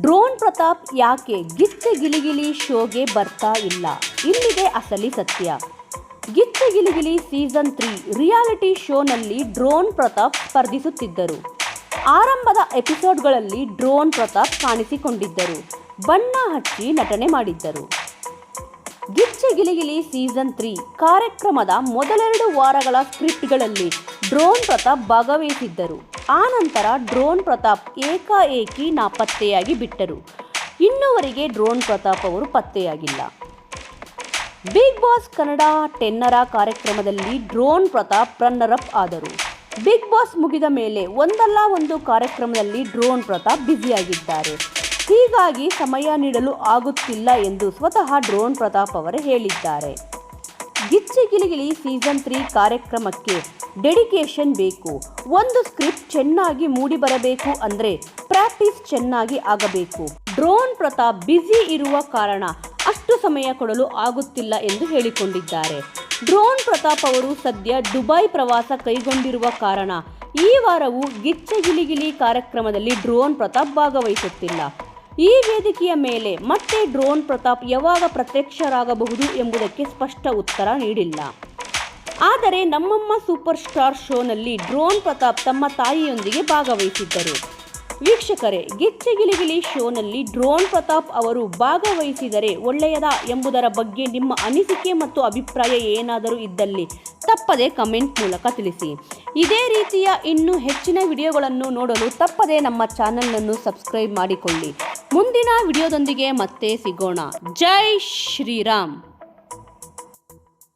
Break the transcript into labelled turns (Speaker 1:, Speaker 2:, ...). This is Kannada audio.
Speaker 1: ಡ್ರೋನ್ ಪ್ರತಾಪ್ ಯಾಕೆ ಗಿಚ್ಚ ಗಿಲಿಗಿಲಿ ಶೋಗೆ ಬರ್ತಾ ಇಲ್ಲ? ಇಲ್ಲಿದೆ ಅಸಲಿ ಸತ್ಯ. Gichcha Giligili season three reality ಶೋನಲ್ಲಿ ಡ್ರೋನ್ ಪ್ರತಾಪ್ ಸ್ಪರ್ಧಿಸುತ್ತಿದ್ದರು. ಆರಂಭದ ಎಪಿಸೋಡ್ಗಳಲ್ಲಿ ಡ್ರೋನ್ ಪ್ರತಾಪ್ ಕಾಣಿಸಿಕೊಂಡಿದ್ದರು. ಬಣ್ಣ ಹಚ್ಚಿ ನಟನೆ ಮಾಡಿದ್ದರು. ಗಿಚ್ಚ ಗಿಲಿಗಿಲಿ ಸೀಸನ್ ತ್ರೀ ಕಾರ್ಯಕ್ರಮದ ಮೊದಲೆರಡು ವಾರಗಳ ಸ್ಕ್ರಿಪ್ಟ್ಗಳಲ್ಲಿ ಡ್ರೋನ್ ಪ್ರತಾಪ್ ಭಾಗವಹಿಸಿದ್ದರು. ಆನಂತರ ಡ್ರೋನ್ ಪ್ರತಾಪ್ ಏಕಾಏಕಿ ನಾಪತ್ತೆಯಾಗಿ ಬಿಟ್ಟರು. ಇನ್ನುವರೆಗೆ ಡ್ರೋನ್ ಪ್ರತಾಪ್ ಅವರು ಪತ್ತೆಯಾಗಿಲ್ಲ. ಬಿಗ್ ಬಾಸ್ ಕನ್ನಡ ಟೆನ್ನರ ಕಾರ್ಯಕ್ರಮದಲ್ಲಿ ಡ್ರೋನ್ ಪ್ರತಾಪ್ ರನ್ನರ್ ಅಪ್ ಆದರು. ಬಿಗ್ ಬಾಸ್ ಮುಗಿದ ಮೇಲೆ ಒಂದಲ್ಲ ಒಂದು ಕಾರ್ಯಕ್ರಮದಲ್ಲಿ ಡ್ರೋನ್ ಪ್ರತಾಪ್ ಬ್ಯುಸಿಯಾಗಿದ್ದಾರೆ. ಹೀಗಾಗಿ ಸಮಯ ನೀಡಲು ಆಗುತ್ತಿಲ್ಲ ಎಂದು ಸ್ವತಃ ಡ್ರೋನ್ ಪ್ರತಾಪ್ ಅವರೇ ಹೇಳಿದ್ದಾರೆ. ಗಿಚ್ಚಿ ಗಿಲಿಗಿಲಿ ಸೀಸನ್ ತ್ರೀ ಕಾರ್ಯಕ್ರಮಕ್ಕೆ ಡೆಡಿಕೇಶನ್ ಬೇಕು. ಒಂದು ಸ್ಕ್ರಿಪ್ಟ್ ಚೆನ್ನಾಗಿ ಮೂಡಿ ಬರಬೇಕು ಅಂದರೆ ಪ್ರಾಕ್ಟೀಸ್ ಚೆನ್ನಾಗಿ ಆಗಬೇಕು. ಡ್ರೋನ್ ಪ್ರತಾಪ್ ಬ್ಯುಸಿ ಇರುವ ಕಾರಣ ಅಷ್ಟು ಸಮಯ ಕೊಡಲು ಆಗುತ್ತಿಲ್ಲ ಎಂದು ಹೇಳಿಕೊಂಡಿದ್ದಾರೆ. ಡ್ರೋನ್ ಪ್ರತಾಪ್ ಅವರು ಸದ್ಯ ದುಬೈ ಪ್ರವಾಸ ಕೈಗೊಂಡಿರುವ ಕಾರಣ ಈ ವಾರವೂ ಗಿಚ್ಚ ಗಿಲಿಗಿಲಿ ಕಾರ್ಯಕ್ರಮದಲ್ಲಿ ಡ್ರೋನ್ ಪ್ರತಾಪ್ ಭಾಗವಹಿಸುತ್ತಿಲ್ಲ. ಈ ವೇದಿಕೆಯ ಮೇಲೆ ಮತ್ತೆ ಡ್ರೋನ್ ಪ್ರತಾಪ್ ಯಾವಾಗ ಪ್ರತ್ಯಕ್ಷರಾಗಬಹುದು ಎಂಬುದಕ್ಕೆ ಸ್ಪಷ್ಟ ಉತ್ತರ ನೀಡಿಲ್ಲ. ಆದರೆ ನಮ್ಮಮ್ಮ ಸೂಪರ್ ಸ್ಟಾರ್ ಶೋನಲ್ಲಿ ಡ್ರೋನ್ ಪ್ರತಾಪ್ ತಮ್ಮ ತಾಯಿಯೊಂದಿಗೆ ಭಾಗವಹಿಸಿದ್ದರು. ವೀಕ್ಷಕರೇ, ಗಿಚ್ಚಗಿಲಿಗಿಲಿ ಶೋನಲ್ಲಿ ಡ್ರೋನ್ ಪ್ರತಾಪ್ ಅವರು ಭಾಗವಹಿಸಿದರೆ ಒಳ್ಳೆಯದಾ ಎಂಬುದರ ಬಗ್ಗೆ ನಿಮ್ಮ ಅನಿಸಿಕೆ ಮತ್ತು ಅಭಿಪ್ರಾಯ ಏನಾದರೂ ಇದ್ದಲ್ಲಿ ತಪ್ಪದೆ ಕಮೆಂಟ್ ಮೂಲಕ ತಿಳಿಸಿ. ಇದೇ ರೀತಿಯ ಇನ್ನೂ ಹೆಚ್ಚಿನ ವಿಡಿಯೋಗಳನ್ನು ನೋಡಲು ತಪ್ಪದೆ ನಮ್ಮ ಚಾನಲನ್ನು ಸಬ್ಸ್ಕ್ರೈಬ್ ಮಾಡಿಕೊಳ್ಳಿ. ಮುಂದಿನ ವಿಡಿಯೋದೊಂದಿಗೆ ಮತ್ತೆ ಸಿಗೋಣ. ಜೈ ಶ್ರೀರಾಮ್.